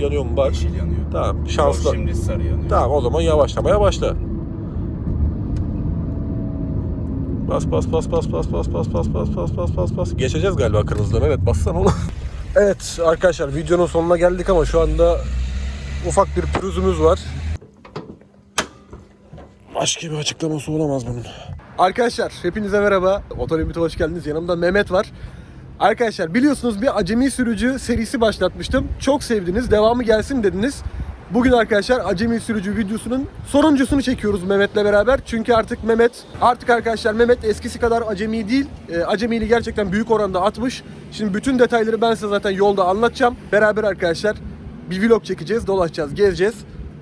yanıyor mu bak. Yeşil yanıyor. Tamam şanslı. Yok, Şimdi sarı yanıyor. Tamam o zaman yavaşlamaya başla. Bas bas bas bas bas bas bas bas bas bas bas bas bas. Geçeceğiz galiba kırmızıdan. Evet bassana oğlum. evet arkadaşlar videonun sonuna geldik ama şu anda ufak bir pürüzümüz var. Başka bir açıklaması olamaz bunun. Arkadaşlar hepinize merhaba. Otolimit'e hoş geldiniz. Yanımda Mehmet var. Arkadaşlar biliyorsunuz bir acemi sürücü serisi başlatmıştım. Çok sevdiniz. Devamı gelsin dediniz. Bugün arkadaşlar acemi sürücü videosunun sonuncusunu çekiyoruz Mehmet'le beraber. Çünkü artık Mehmet, artık arkadaşlar Mehmet eskisi kadar acemi değil. E, acemiliği gerçekten büyük oranda atmış. Şimdi bütün detayları ben size zaten yolda anlatacağım. Beraber arkadaşlar bir vlog çekeceğiz, dolaşacağız, gezeceğiz.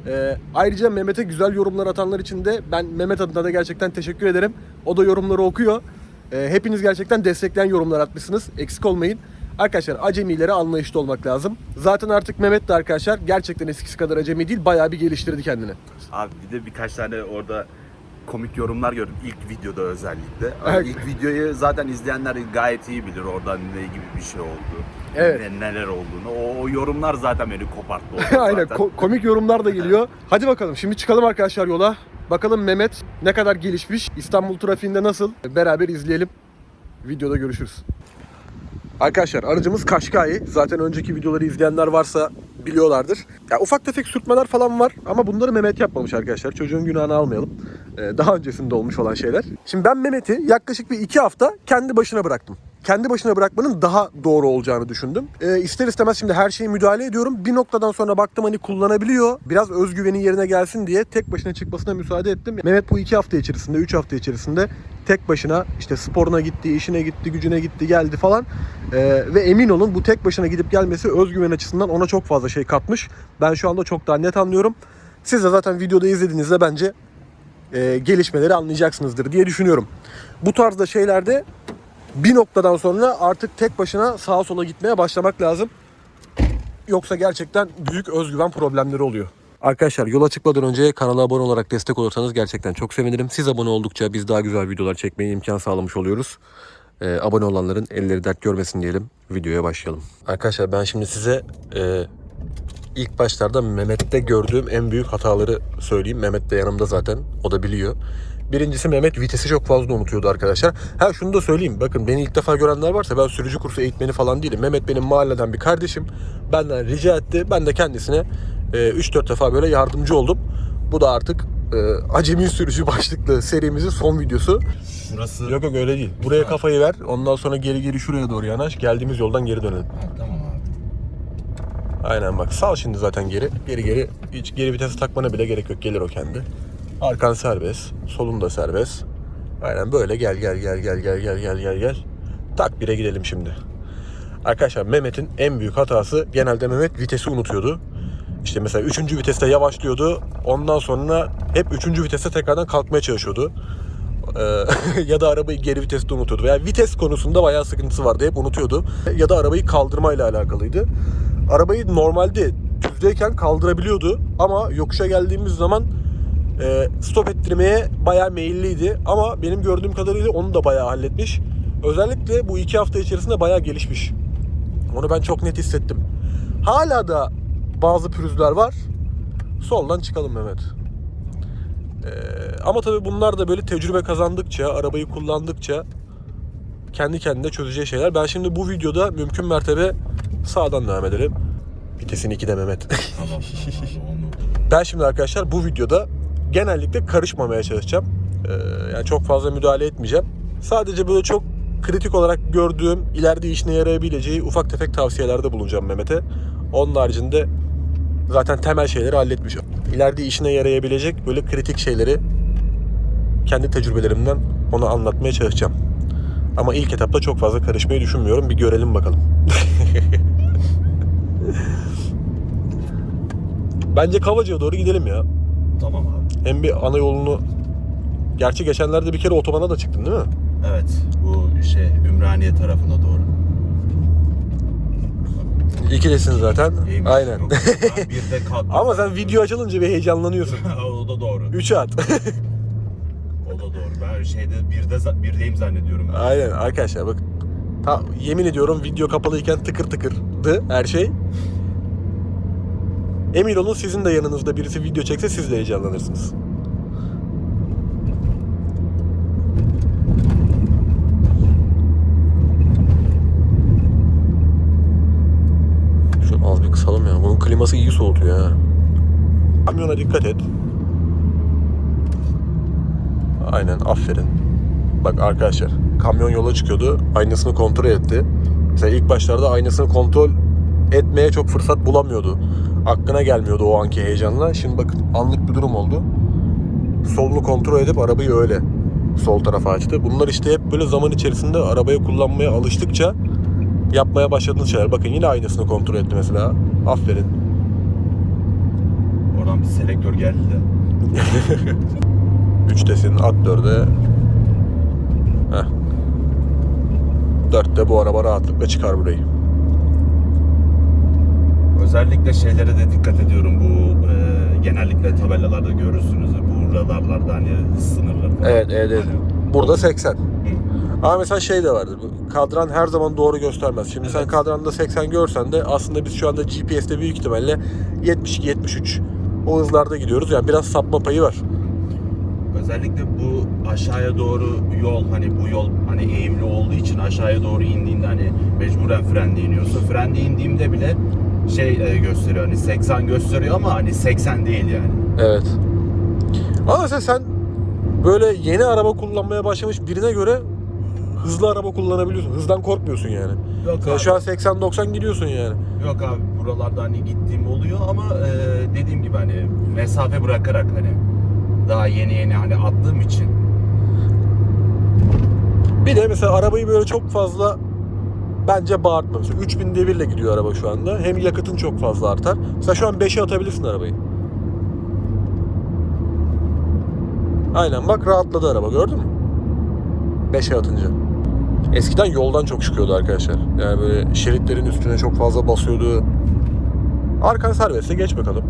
Ee, ayrıca Mehmet'e güzel yorumlar atanlar için de ben Mehmet adına da gerçekten teşekkür ederim. O da yorumları okuyor. Ee, hepiniz gerçekten destekleyen yorumlar atmışsınız. Eksik olmayın. Arkadaşlar acemilere anlayışlı olmak lazım. Zaten artık Mehmet de arkadaşlar gerçekten eskisi kadar acemi değil. Bayağı bir geliştirdi kendini. Abi bir de birkaç tane orada komik yorumlar gördüm ilk videoda özellikle. Evet. İlk videoyu zaten izleyenler gayet iyi bilir orada ne gibi bir şey oldu. Evet. Ne, neler olduğunu. O, o yorumlar zaten beni koparttı. Aynen zaten. ko- komik yorumlar da geliyor. Hadi bakalım şimdi çıkalım arkadaşlar yola. Bakalım Mehmet ne kadar gelişmiş, İstanbul trafiğinde nasıl beraber izleyelim. Videoda görüşürüz. Arkadaşlar aracımız Kaşkai. Zaten önceki videoları izleyenler varsa biliyorlardır. Ya ufak tefek sürtmeler falan var ama bunları Mehmet yapmamış arkadaşlar. Çocuğun günahını almayalım. Ee, daha öncesinde olmuş olan şeyler. Şimdi ben Mehmet'i yaklaşık bir iki hafta kendi başına bıraktım. Kendi başına bırakmanın daha doğru olacağını düşündüm. Ee, ister istemez şimdi her şeye müdahale ediyorum. Bir noktadan sonra baktım hani kullanabiliyor. Biraz özgüveni yerine gelsin diye tek başına çıkmasına müsaade ettim. Mehmet bu iki hafta içerisinde, üç hafta içerisinde tek başına işte sporuna gitti, işine gitti, gücüne gitti, geldi falan. Ee, ve emin olun bu tek başına gidip gelmesi özgüven açısından ona çok fazla şey katmış. Ben şu anda çok daha net anlıyorum. Siz de zaten videoda izlediğinizde bence e, gelişmeleri anlayacaksınızdır diye düşünüyorum. Bu tarzda şeylerde bir noktadan sonra artık tek başına sağa sola gitmeye başlamak lazım. Yoksa gerçekten büyük özgüven problemleri oluyor. Arkadaşlar yola çıkmadan önce kanala abone olarak destek olursanız gerçekten çok sevinirim. Siz abone oldukça biz daha güzel videolar çekmeye imkan sağlamış oluyoruz. Ee, abone olanların elleri dert görmesin diyelim. Videoya başlayalım. Arkadaşlar ben şimdi size e, ilk başlarda Mehmet'te gördüğüm en büyük hataları söyleyeyim. Mehmet de yanımda zaten. O da biliyor. Birincisi Mehmet vitesi çok fazla unutuyordu arkadaşlar. Ha şunu da söyleyeyim. Bakın beni ilk defa görenler varsa ben sürücü kursu eğitmeni falan değilim. Mehmet benim mahalleden bir kardeşim. Benden rica etti. Ben de kendisine e, 3-4 defa böyle yardımcı oldum. Bu da artık e, acemi sürücü başlıklı serimizin son videosu. Şurası... Yok yok öyle değil. Buraya kafayı ver. Ondan sonra geri geri şuraya doğru yanaş. Geldiğimiz yoldan geri dönelim. Ha, tamam abi. Aynen bak sal şimdi zaten geri. Geri geri hiç geri vitesi takmana bile gerek yok. Gelir o kendi. Arkan serbest. Solun da serbest. Aynen böyle gel gel gel gel gel gel gel gel gel. Tak bire gidelim şimdi. Arkadaşlar Mehmet'in en büyük hatası genelde Mehmet vitesi unutuyordu. İşte mesela 3. viteste yavaşlıyordu. Ondan sonra hep 3. viteste tekrardan kalkmaya çalışıyordu. Ee, ya da arabayı geri viteste unutuyordu. Veya vites konusunda bayağı sıkıntısı vardı. Hep unutuyordu. Ya da arabayı kaldırmayla alakalıydı. Arabayı normalde düzdeyken kaldırabiliyordu. Ama yokuşa geldiğimiz zaman e, stop ettirmeye bayağı meyilliydi. Ama benim gördüğüm kadarıyla onu da bayağı halletmiş. Özellikle bu iki hafta içerisinde bayağı gelişmiş. Onu ben çok net hissettim. Hala da bazı pürüzler var. Soldan çıkalım Mehmet. Ee, ama tabii bunlar da böyle tecrübe kazandıkça, arabayı kullandıkça kendi kendine çözeceği şeyler. Ben şimdi bu videoda mümkün mertebe sağdan devam edelim. Vitesin 2'de Mehmet. Tamam. ben şimdi arkadaşlar bu videoda genellikle karışmamaya çalışacağım. Ee, yani çok fazla müdahale etmeyeceğim. Sadece böyle çok kritik olarak gördüğüm, ileride işine yarayabileceği ufak tefek tavsiyelerde bulunacağım Mehmet'e. Onun haricinde zaten temel şeyleri halletmiş. İleride işine yarayabilecek böyle kritik şeyleri kendi tecrübelerimden ona anlatmaya çalışacağım. Ama ilk etapta çok fazla karışmayı düşünmüyorum. Bir görelim bakalım. Bence Kavacı'ya doğru gidelim ya. Tamam abi. Hem bir ana yolunu... Gerçi geçenlerde bir kere otobana da çıktın değil mi? Evet. Bu şey Ümraniye tarafına doğru. İkidesin zaten. İyiymiş. Aynen. Yok, ben bir de kaldım. Ama sen video açılınca bir heyecanlanıyorsun. o da doğru. 3'e at. O da doğru. Ben şeyde birde za- birdeyim zannediyorum. Aynen arkadaşlar bak. Ta, yemin ediyorum video kapalıyken tıkır tıkırdı her şey. Emin olun sizin de yanınızda birisi video çekse siz de heyecanlanırsınız. Şunu az bir kısalım ya. Bunun kliması iyi soğutuyor ha. Kamyona dikkat et. Aynen aferin. Bak arkadaşlar kamyon yola çıkıyordu. Aynasını kontrol etti. Mesela ilk başlarda aynasını kontrol etmeye çok fırsat bulamıyordu. Aklına gelmiyordu o anki heyecanla. Şimdi bakın anlık bir durum oldu. Solunu kontrol edip arabayı öyle sol tarafa açtı. Bunlar işte hep böyle zaman içerisinde arabayı kullanmaya alıştıkça yapmaya başladığınız şeyler. Bakın yine aynasını kontrol etti mesela. Aferin. Oradan bir selektör geldi de. 3'tesin at 4'e. Heh. 4'te bu araba rahatlıkla çıkar burayı. Özellikle şeylere de dikkat ediyorum. Bu e, genellikle tabelalarda görürsünüz. Bu radarlarda hani hız sınırları falan. Evet, evet, evet. Hani- Burada 80. Hı. Ama mesela şey de vardır. Kadran her zaman doğru göstermez. Şimdi sen Evet. kadranda 80 görsen de aslında biz şu anda GPS'te büyük ihtimalle 72-73 o hızlarda gidiyoruz. Yani biraz sapma payı var. Özellikle bu aşağıya doğru yol hani bu yol hani eğimli olduğu için aşağıya doğru indiğinde hani mecburen frende iniyorsun. Frende indiğimde bile şey e, gösteriyor hani 80 gösteriyor ama hani 80 değil yani. Evet. Ama mesela sen böyle yeni araba kullanmaya başlamış birine göre hızlı araba kullanabiliyorsun. Hızdan korkmuyorsun yani. Yok Sen abi, şu an 80-90 gidiyorsun yani. yok abi buralarda hani gittiğim oluyor ama e, dediğim gibi hani mesafe bırakarak hani daha yeni yeni hani attığım için Bir de mesela arabayı böyle çok fazla bence bağırtma. Mesela 3000 devirle gidiyor araba şu anda. Hem yakıtın çok fazla artar. Mesela şu an 5'e atabilirsin arabayı. Aynen bak rahatladı araba gördün mü? 5'e atınca. Eskiden yoldan çok çıkıyordu arkadaşlar. Yani böyle şeritlerin üstüne çok fazla basıyordu. Arkan serbestse geç bakalım.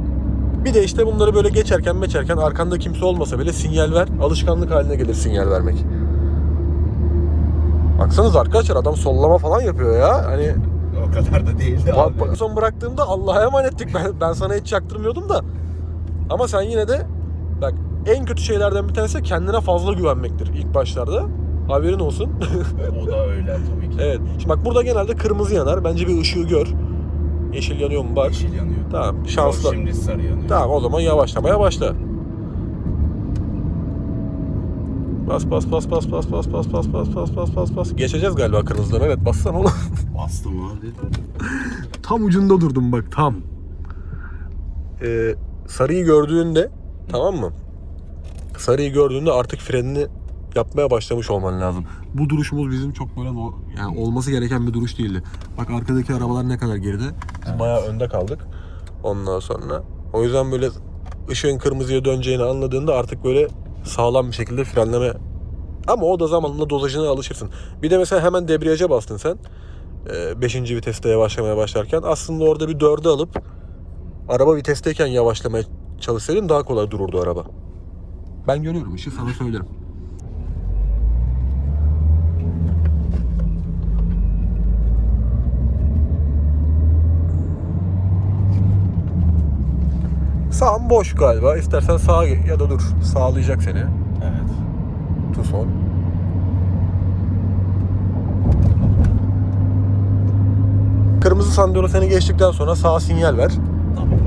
Bir de işte bunları böyle geçerken meçerken arkanda kimse olmasa bile sinyal ver. Alışkanlık haline gelir sinyal vermek. Baksanız arkadaşlar adam sollama falan yapıyor ya. Hani o kadar da değildi abi. son bıraktığımda Allah'a emanettik. Ben, ben sana hiç çaktırmıyordum da. Ama sen yine de bak en kötü şeylerden bir tanesi kendine fazla güvenmektir ilk başlarda. Haberin olsun. o da öyle tabii ki. evet. Şimdi bak burada genelde kırmızı yanar. Bence bir ışığı gör. Yeşil yanıyor mu bak. Yeşil yanıyor. Tamam şanslı. Yok, şimdi sarı yanıyor. Tamam o zaman yavaşlamaya başla. Bas bas bas bas bas bas bas bas bas bas bas bas bas. Geçeceğiz galiba kırmızıdan evet bassana oğlum. Bastım abi. Tam ucunda durdum bak tam. Ee, sarıyı gördüğünde tamam mı? Sarıyı gördüğünde artık frenini yapmaya başlamış olman lazım. Bu duruşumuz bizim çok böyle yani olması gereken bir duruş değildi. Bak arkadaki arabalar ne kadar geride. Biz bayağı önde kaldık. Ondan sonra. O yüzden böyle ışığın kırmızıya döneceğini anladığında artık böyle sağlam bir şekilde frenleme ama o da zamanla dozajına alışırsın. Bir de mesela hemen debriyaja bastın sen. 5. viteste yavaşlamaya başlarken aslında orada bir dördü alıp araba vitesteyken yavaşlamaya çalışsaydın daha kolay dururdu araba. Ben görüyorum işi sana söylerim. Sağın boş galiba. İstersen sağa ya da dur. Sağlayacak seni. Evet. Tucson. Kırmızı sandalye seni geçtikten sonra sağa sinyal ver. Tamam.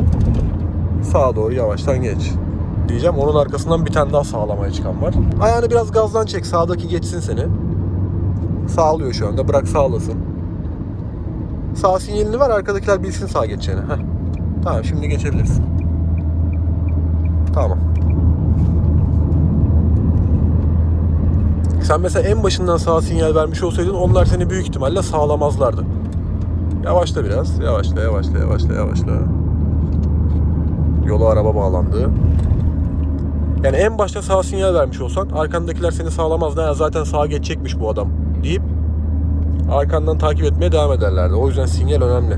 Sağa doğru yavaştan geç. Diyeceğim onun arkasından bir tane daha sağlamaya çıkan var. Ayağını biraz gazdan çek sağdaki geçsin seni. Sağlıyor şu anda bırak sağlasın. Sağ sinyalini ver arkadakiler bilsin sağa geçeceğini. Heh. Tamam şimdi geçebilirsin. Tamam. Sen mesela en başından sağ sinyal vermiş olsaydın onlar seni büyük ihtimalle sağlamazlardı. Yavaşla biraz. Yavaşla, yavaşla, yavaşla, yavaşla. Yola araba bağlandı. Yani en başta sağ sinyal vermiş olsan arkandakiler seni sağlamazdı. Ha, zaten sağa geçecekmiş bu adam deyip arkandan takip etmeye devam ederlerdi. O yüzden sinyal önemli.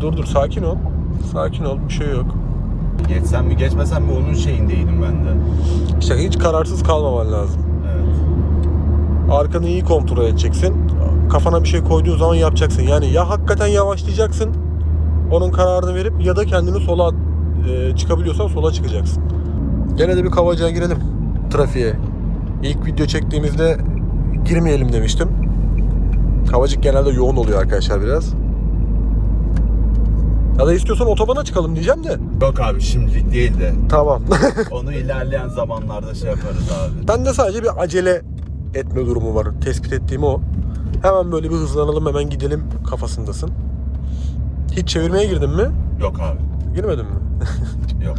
Dur dur sakin ol. Sakin ol bir şey yok. Geçsem mi geçmesem mi onun şeyindeydim ben de. İşte hiç kararsız kalmaman lazım. Evet. Arkanı iyi kontrol edeceksin. Kafana bir şey koyduğun zaman yapacaksın. Yani ya hakikaten yavaşlayacaksın Onun kararını verip ya da kendini sola e, çıkabiliyorsan sola çıkacaksın. Gene de bir kavacığa girelim trafiğe. İlk video çektiğimizde girmeyelim demiştim. Kavacık genelde yoğun oluyor arkadaşlar biraz. Ya da istiyorsan otobana çıkalım diyeceğim de. Yok abi şimdilik değil de. Tamam. Onu ilerleyen zamanlarda şey yaparız abi. Bende sadece bir acele etme durumu var. Tespit ettiğim o. Hemen böyle bir hızlanalım hemen gidelim kafasındasın. Hiç çevirmeye girdin mi? Yok abi. Girmedin mi? Yok.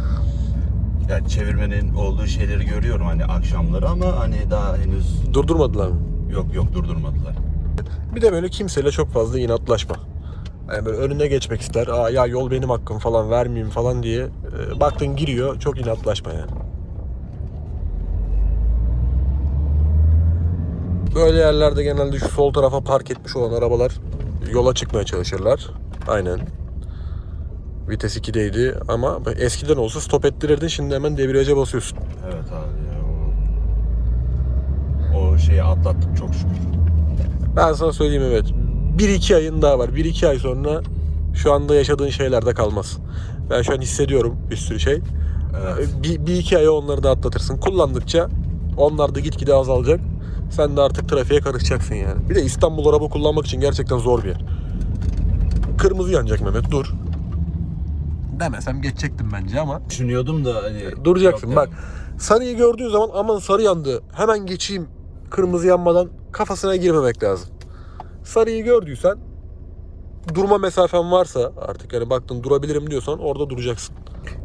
Yani çevirmenin olduğu şeyleri görüyorum hani akşamları ama hani daha henüz Durdurmadılar mı? yok yok durdurmadılar. Bir de böyle kimseyle çok fazla inatlaşma. Yani böyle önüne geçmek ister. Aa ya yol benim hakkım falan vermeyeyim falan diye. e, baktın giriyor. Çok inatlaşma yani. Böyle yerlerde genelde şu sol tarafa park etmiş olan arabalar yola çıkmaya çalışırlar. Aynen. Vites 2'deydi ama eskiden olsa stop ettirirdin şimdi hemen debriyaja basıyorsun. Evet abi ya o, o şeyi atlattık çok şükür. Ben sana söyleyeyim evet. 1-2 ayın daha var. 1-2 ay sonra şu anda yaşadığın şeyler de kalmaz. Ben şu an hissediyorum bir sürü şey. Evet. Bir, bir iki aya onları da atlatırsın. Kullandıkça onlar da gitgide azalacak. Sen de artık trafiğe karışacaksın yani. Bir de İstanbul araba kullanmak için gerçekten zor bir yer. Kırmızı yanacak Mehmet dur. Demesem geçecektim bence ama. Düşünüyordum da hani Duracaksın yok bak. dedim. Sarıyı gördüğün zaman aman sarı yandı. Hemen geçeyim kırmızı yanmadan kafasına girmemek lazım. Sarıyı gördüysen durma mesafen varsa artık yani baktın durabilirim diyorsan orada duracaksın.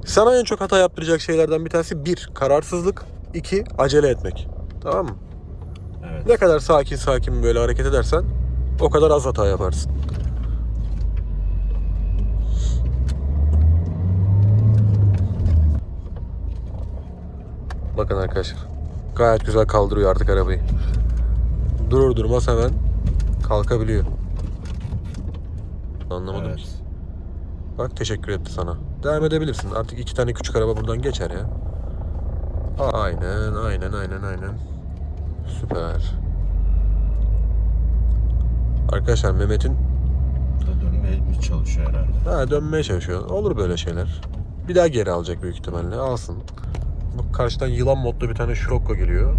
Sana en çok hata yaptıracak şeylerden bir tanesi bir kararsızlık, iki acele etmek. Tamam mı? Evet. Ne kadar sakin sakin böyle hareket edersen o kadar az hata yaparsın. Bakın arkadaşlar. Gayet güzel kaldırıyor artık arabayı. Durur durmaz hemen kalkabiliyor. Anlamadım Evet. ki. Bak teşekkür etti sana. Devam edebilirsin. Artık iki tane küçük araba buradan geçer ya. Aynen, aynen, aynen, aynen. Süper. Arkadaşlar Mehmet'in Dönmeye mi çalışıyor herhalde? ha, dönmeye çalışıyor. Olur böyle şeyler. Bir daha geri alacak büyük ihtimalle. Alsın. Bak karşıdan yılan modlu bir tane Scirocco geliyor.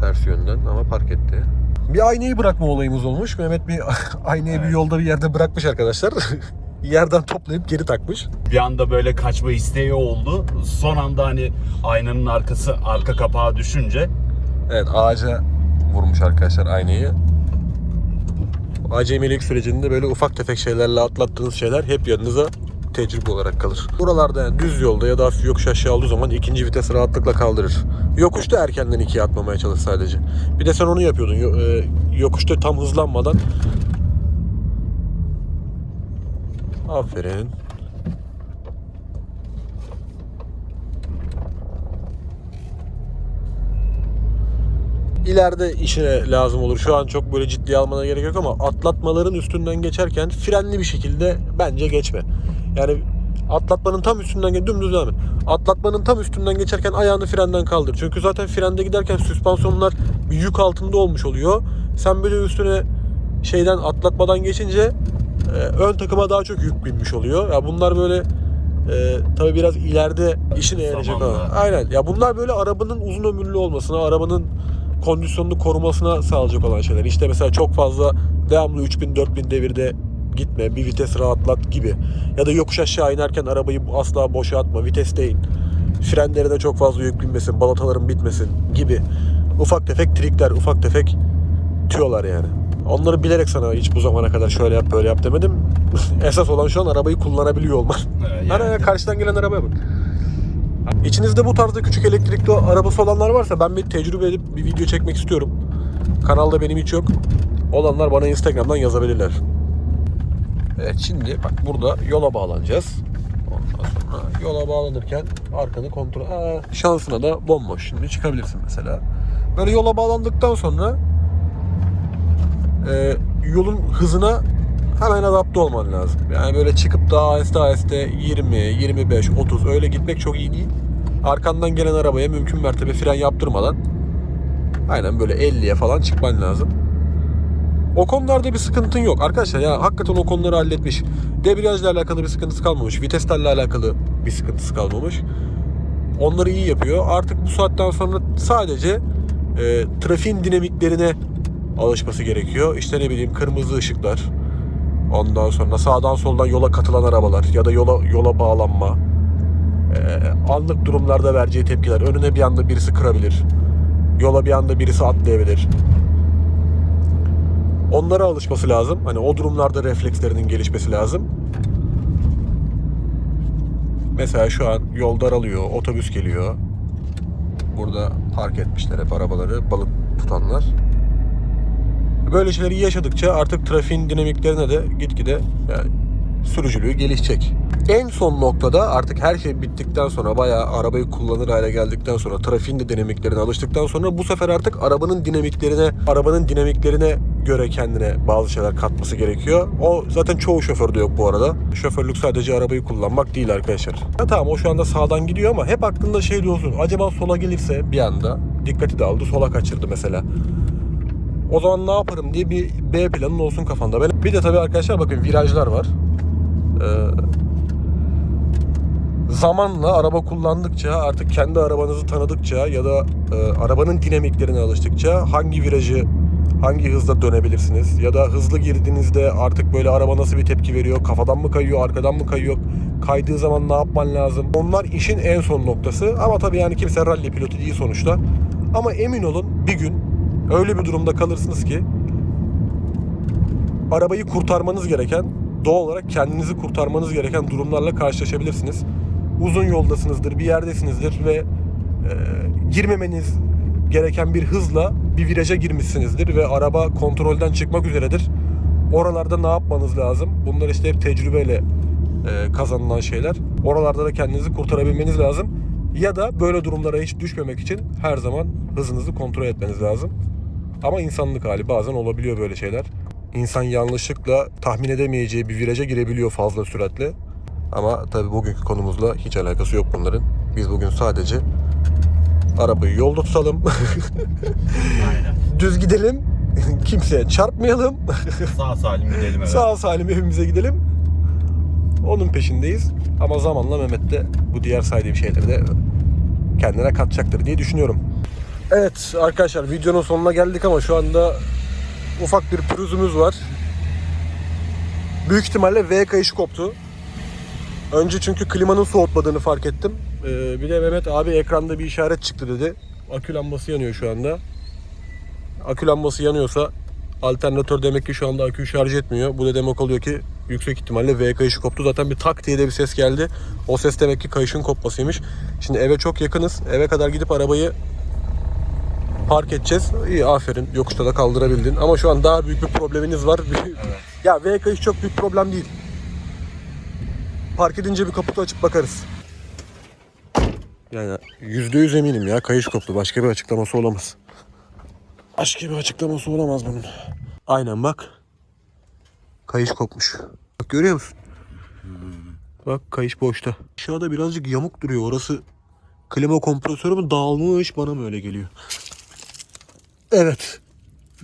Ters yönden ama park etti. Bir aynayı bırakma olayımız olmuş. Mehmet bir aynayı bir Evet. yolda bir yerde bırakmış arkadaşlar. Yerden toplayıp geri takmış. Bir anda böyle kaçma isteği oldu. Son anda hani aynanın arkası arka kapağı düşünce Evet ağaca vurmuş arkadaşlar aynayı. Acemilik sürecinde böyle ufak tefek şeylerle atlattığınız şeyler hep yanınıza tecrübe olarak kalır. Buralarda düz yolda ya da hafif yokuş aşağı olduğu zaman ikinci vites rahatlıkla kaldırır. Yokuşta erkenden ikiye atmamaya çalış sadece. Bir de sen onu yapıyordun. Yo- e, Yokuşta tam hızlanmadan. Aferin. ileride işine lazım olur. Şu an çok böyle ciddiye almana gerek yok ama atlatmaların üstünden geçerken frenli bir şekilde bence geçme. Yani atlatmanın tam üstünden dümdüz devam et. Atlatmanın tam üstünden geçerken ayağını frenden kaldır. Çünkü zaten frende giderken süspansiyonlar bir yük altında olmuş oluyor. Sen böyle üstüne şeyden atlatmadan geçince e, ön takıma daha çok yük binmiş oluyor. Ya bunlar böyle e, tabii biraz ileride yarayacak Zamanla. ama. Aynen. Ya bunlar böyle arabanın uzun ömürlü olmasına, arabanın kondisyonunu korumasına sağlayacak olan şeyler. İşte mesela çok fazla devamlı 3000-4000 devirde gitme, bir vites rahatlat gibi. Ya da yokuş aşağı inerken arabayı asla boşa atma, vitesteyin. Frenlere de çok fazla yük binmesin, balataların bitmesin gibi. Ufak tefek trikler, ufak tefek tüyolar yani. Onları bilerek sana hiç bu zamana kadar şöyle yap böyle yap demedim. Esas olan şu an arabayı kullanabiliyor olman. e, Hani yani karşıdan gelen arabaya bak. İçinizde bu tarzda küçük elektrikli arabası olanlar varsa ben bir tecrübe edip bir video çekmek istiyorum. Kanalda benim hiç yok. Olanlar bana Instagram'dan yazabilirler. Evet şimdi bak burada yola bağlanacağız. Ondan sonra yola bağlanırken arkanı kontrol... Aa, şansına da bomboş. Şimdi çıkabilirsin mesela. Böyle yola bağlandıktan sonra e, yolun hızına hemen adapte olman lazım. Yani böyle çıkıp da aheste aheste 20, 25, 30 öyle gitmek çok iyi değil. Arkandan gelen arabaya mümkün mertebe fren yaptırmadan aynen böyle 50'ye falan çıkman lazım. O konularda bir sıkıntın yok. Arkadaşlar ya hakikaten o konuları halletmiş. Debriyajla alakalı bir sıkıntısı kalmamış. Viteslerle alakalı bir sıkıntısı kalmamış. Onları iyi yapıyor. Artık bu saatten sonra sadece e, trafiğin dinamiklerine alışması gerekiyor. İşte ne bileyim kırmızı ışıklar. Ondan sonra sağdan soldan yola katılan arabalar ya da yola yola bağlanma. E, anlık durumlarda vereceği tepkiler. Önüne bir anda birisi kırabilir. Yola bir anda birisi atlayabilir. Onlara alışması lazım. Hani o durumlarda reflekslerinin gelişmesi lazım. Mesela şu an yol daralıyor, otobüs geliyor. Burada park etmişler hep arabaları, balık tutanlar. Böyle şeyleri yaşadıkça artık trafiğin dinamiklerine de gitgide yani sürücülüğü gelişecek. En son noktada artık her şey bittikten sonra bayağı arabayı kullanır hale geldikten sonra trafiğin de dinamiklerine alıştıktan sonra bu sefer artık arabanın dinamiklerine arabanın dinamiklerine göre kendine bazı şeyler katması gerekiyor. O zaten çoğu şoförde yok bu arada. Şoförlük sadece arabayı kullanmak değil arkadaşlar. Ya tamam o şu anda sağdan gidiyor ama hep aklında şey diyorsun. Acaba sola gelirse bir anda dikkati dağıldı sola kaçırdı mesela. O zaman ne yaparım diye bir B planın olsun kafanda. Bir de tabii arkadaşlar bakın virajlar var. Ee, zamanla araba kullandıkça artık kendi arabanızı tanıdıkça ya da e, arabanın dinamiklerine alıştıkça hangi virajı hangi hızla dönebilirsiniz? Ya da hızlı girdiğinizde artık böyle araba nasıl bir tepki veriyor? Kafadan mı kayıyor arkadan mı kayıyor? Kaydığı zaman ne yapman lazım? Onlar işin en son noktası ama tabii yani kimse rally pilotu değil sonuçta. Ama emin olun bir gün öyle bir durumda kalırsınız ki arabayı kurtarmanız gereken doğal olarak kendinizi kurtarmanız gereken durumlarla karşılaşabilirsiniz. Uzun yoldasınızdır, bir yerdesinizdir ve e, girmemeniz gereken bir hızla bir viraja girmişsinizdir ve araba kontrolden çıkmak üzeredir. Oralarda ne yapmanız lazım? Bunlar işte hep tecrübeyle e, kazanılan şeyler. Oralarda da kendinizi kurtarabilmeniz lazım. Ya da böyle durumlara hiç düşmemek için her zaman hızınızı kontrol etmeniz lazım. Ama insanlık hali bazen olabiliyor böyle şeyler. İnsan yanlışlıkla tahmin edemeyeceği bir viraja girebiliyor fazla süratle. Ama tabii bugünkü konumuzla hiç alakası yok bunların. Biz bugün sadece arabayı yolda tutalım, düz gidelim, kimseye çarpmayalım, Sağ salim gidelim eve. sağ salim evimize gidelim. Onun peşindeyiz. Ama zamanla Mehmet de bu diğer saydığım şeyleri de kendine katacaktır diye düşünüyorum. Evet arkadaşlar videonun sonuna geldik ama şu anda ufak bir pürüzümüz var. Büyük ihtimalle V kayışı koptu. Önce çünkü klimanın soğutmadığını fark ettim. Ee, bir de Mehmet abi ekranda bir işaret çıktı dedi. Akü lambası yanıyor şu anda. Akü lambası yanıyorsa alternatör demek ki şu anda aküyü şarj etmiyor. Bu da demek oluyor ki yüksek ihtimalle V kayışı koptu. Zaten bir tak diye de bir ses geldi. O ses demek ki kayışın kopmasıymış. Şimdi eve çok yakınız. Eve kadar gidip arabayı park edeceğiz. İyi aferin. Yokuşta da kaldırabildin. Ama şu an daha büyük bir probleminiz var. ya V kayış çok büyük problem değil. Park edince bir kaputu açıp bakarız. Yani yüzde yüz eminim ya kayış koptu. Başka bir açıklaması olamaz. Başka bir açıklaması olamaz bunun. Aynen bak. Kayış kopmuş. Bak görüyor musun? Bak kayış boşta. Aşağıda birazcık yamuk duruyor. Orası klima kompresörü mü dağılmış bana mı öyle geliyor? Evet.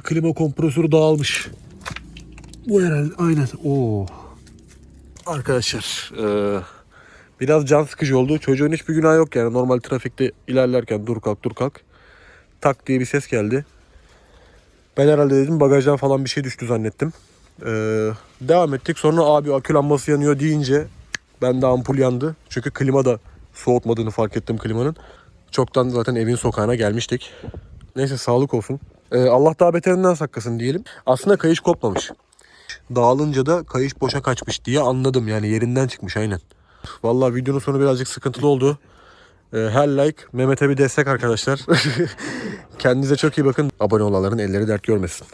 Klima kompresörü dağılmış. Bu herhalde aynen. Oo. Arkadaşlar eee, biraz can sıkıcı oldu. Çocuğun hiçbir günahı yok yani. Normal trafikte ilerlerken dur kalk dur kalk. Tak diye bir ses geldi. Ben herhalde dedim bagajdan falan bir şey düştü zannettim. Eee, devam ettik. Sonra abi akü lambası yanıyor deyince ben de ampul yandı. Çünkü klima da soğutmadığını fark ettim klimanın. Çoktan zaten evin sokağına gelmiştik. Neyse sağlık olsun. Ee, Allah daha beterinden saklasın diyelim. Aslında kayış kopmamış. Dağılınca da kayış boşa kaçmış diye anladım. Yani yerinden çıkmış aynen. Vallahi videonun sonu birazcık sıkıntılı oldu. Ee, her like Mehmet'e bir destek arkadaşlar. Kendinize çok iyi bakın. Abone olanların elleri dert görmesin.